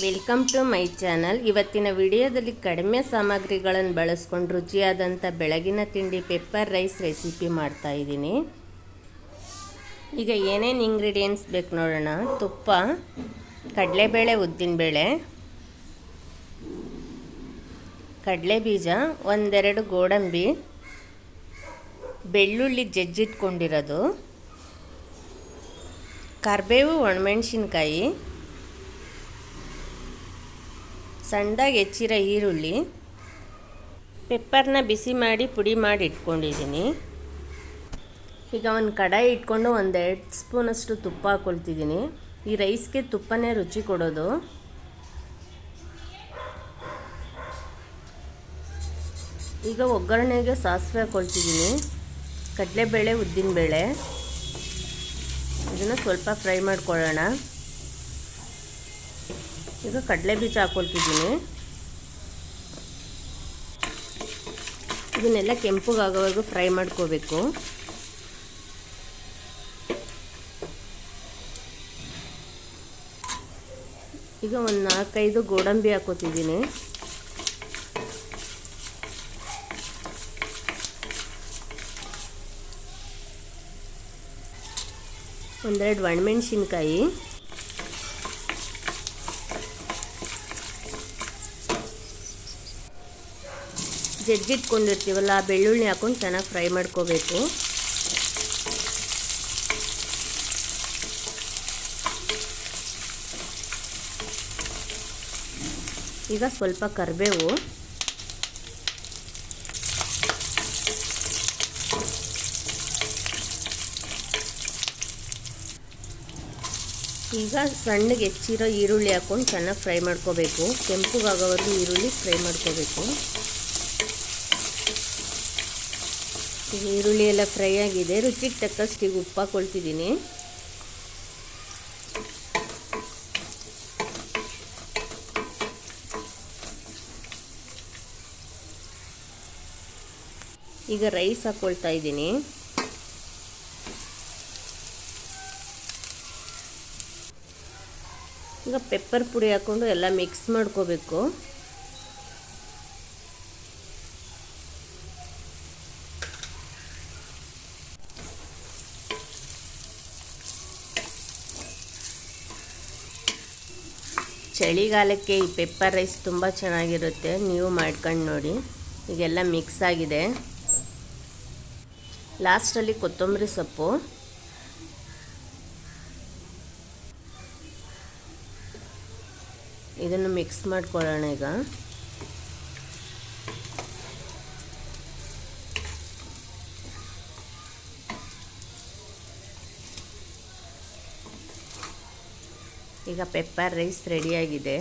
Welcome to my channel. ಇವತ್ತಿನ ವಿಡಿಯೋದಲ್ಲಿ ಕಡಿಮೆ ಸಾಮಗ್ರಿಗಳನ್ನು ಬಳಸ್ಕೊಂಡು ರುಚಿಯಾದಂಥ ಬೆಳಗಿನ ತಿಂಡಿ ಪೆಪ್ಪರ್ ರೈಸ್ ರೆಸಿಪಿ ಮಾಡ್ತಾ ಇದ್ದೀನಿ. ಈಗ ಏನೇನು ಇಂಗ್ರೀಡಿಯೆಂಟ್ಸ್ ಬೇಕು ನೋಡೋಣ. ತುಪ್ಪ, ಕಡಲೆಬೇಳೆ, ಉದ್ದಿನಬೇಳೆ ಕಡಲೆ ಬೀಜ ಒಂದೆರಡು ಗೋಡಂಬಿ, ಬೆಳ್ಳುಳ್ಳಿ ಜಜ್ಜಿಟ್ಕೊಂಡಿರೋದು, ಕರಿಬೇವು ಒಣಮೆಣ್ಸಿನ್ಕಾಯಿ ಸಣ್ಣದಾಗಿ ಹೆಚ್ಚಿರೋ ಈರುಳ್ಳಿ, ಪೆಪ್ಪರ್ನ ಬಿಸಿ ಮಾಡಿ ಪುಡಿ ಮಾಡಿ ಇಟ್ಕೊಂಡಿದ್ದೀನಿ. ಈಗ ಒಂದು ಕಡಾಯಿ ಇಟ್ಕೊಂಡು ಒಂದು ಎರಡು ಸ್ಪೂನಷ್ಟು ತುಪ್ಪ ಹಾಕ್ಕೊಳ್ತಿದ್ದೀನಿ ಈ ರೈಸ್ಗೆ ತುಪ್ಪನೇ ರುಚಿ ಕೊಡೋದು. ಈಗ ಒಗ್ಗರಣೆಗೆ ಸಾಸಿವೆ ಹಾಕ್ಕೊಳ್ತಿದ್ದೀನಿ ಕಡಲೆಬೇಳೆ, ಉದ್ದಿನಬೇಳೆ. ಇದನ್ನು ಸ್ವಲ್ಪ ಫ್ರೈ ಮಾಡ್ಕೊಳ್ಳೋಣ. ಈಗ ಕಡಲೆ ಬೀಜ ಹಾಕೊಳ್ತಿದ್ದೀನಿ. ಇದನ್ನೆಲ್ಲ ಕೆಂಪುಗಾಗೋವರೆಗೂ ಫ್ರೈ ಮಾಡ್ಕೋಬೇಕು. ಈಗ ಒಂದು ನಾಲ್ಕೈದು ಗೋಡಂಬಿ ಹಾಕೋತಿದ್ದೀನಿ. ಒಂದೆರಡು ಒಣಮೆಣ್ಸಿನ್ಕಾಯಿ. ಜಜ್ಜಿಟ್ಕೊಂಡಿರ್ತೀವಲ್ಲ ಆ ಬೆಳ್ಳುಳ್ಳಿ ಹಾಕೊಂಡು ಚೆನ್ನಾಗಿ ಫ್ರೈ ಮಾಡ್ಕೋಬೇಕು. ಈಗ ಸ್ವಲ್ಪ ಕರಿಬೇವು. ಈಗ ಸಣ್ಣಗೆ ಹೆಚ್ಚಿರೋ ಈರುಳ್ಳಿ ಹಾಕ್ಕೊಂಡು ಚೆನ್ನಾಗಿ ಫ್ರೈ ಮಾಡ್ಕೋಬೇಕು. ಕೆಂಪುಗಾಗೋವರೆಗೂ ಈರುಳ್ಳಿ ಫ್ರೈ ಮಾಡ್ಕೋಬೇಕು ಈಗ ಈರುಳ್ಳಿ ಎಲ್ಲ ಫ್ರೈ ಆಗಿದೆ. ರುಚಿಗೆ ತಕ್ಕಷ್ಟು ಉಪ್ಪು ಹಾಕ್ಕೊಳ್ತಿದ್ದೀನಿ ಈಗ ರೈಸ್ ಹಾಕ್ಕೊಳ್ತಾ ಇದ್ದೀನಿ. ಈಗ ಪೆಪ್ಪರ್ ಪುಡಿ ಹಾಕ್ಕೊಂಡು ಎಲ್ಲ ಮಿಕ್ಸ್ ಮಾಡ್ಕೋಬೇಕು. ಚಳಿಗಾಲಕ್ಕೆ ಈ ಪೆಪ್ಪರ್ ರೈಸ್ ತುಂಬ ಚೆನ್ನಾಗಿರುತ್ತೆ. ನೀವು ಮಾಡ್ಕೊಂಡು ನೋಡಿ. ಈಗೆಲ್ಲ ಮಿಕ್ಸ್ ಆಗಿದೆ. ಲಾಸ್ಟಲ್ಲಿ ಕೊತ್ತಂಬರಿ ಸೊಪ್ಪು. ಇದನ್ನು ಮಿಕ್ಸ್ ಮಾಡ್ಕೊಳ್ಳೋಣ ಈಗ. ಈಗ ಪೆಪ್ಪರ್ ರೈಸ್ ರೆಡಿಯಾಗಿದೆ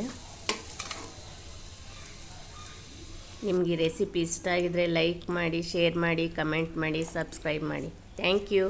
ನಿಮಗೆ ರೆಸಿಪಿ ಇಷ್ಟ ಆಗಿದರೆ ಲೈಕ್ ಮಾಡಿ ಶೇರ್ ಮಾಡಿ ಕಮೆಂಟ್ ಮಾಡಿ ಸಬ್ಸ್ಕ್ರೈಬ್ ಮಾಡಿ. Thank you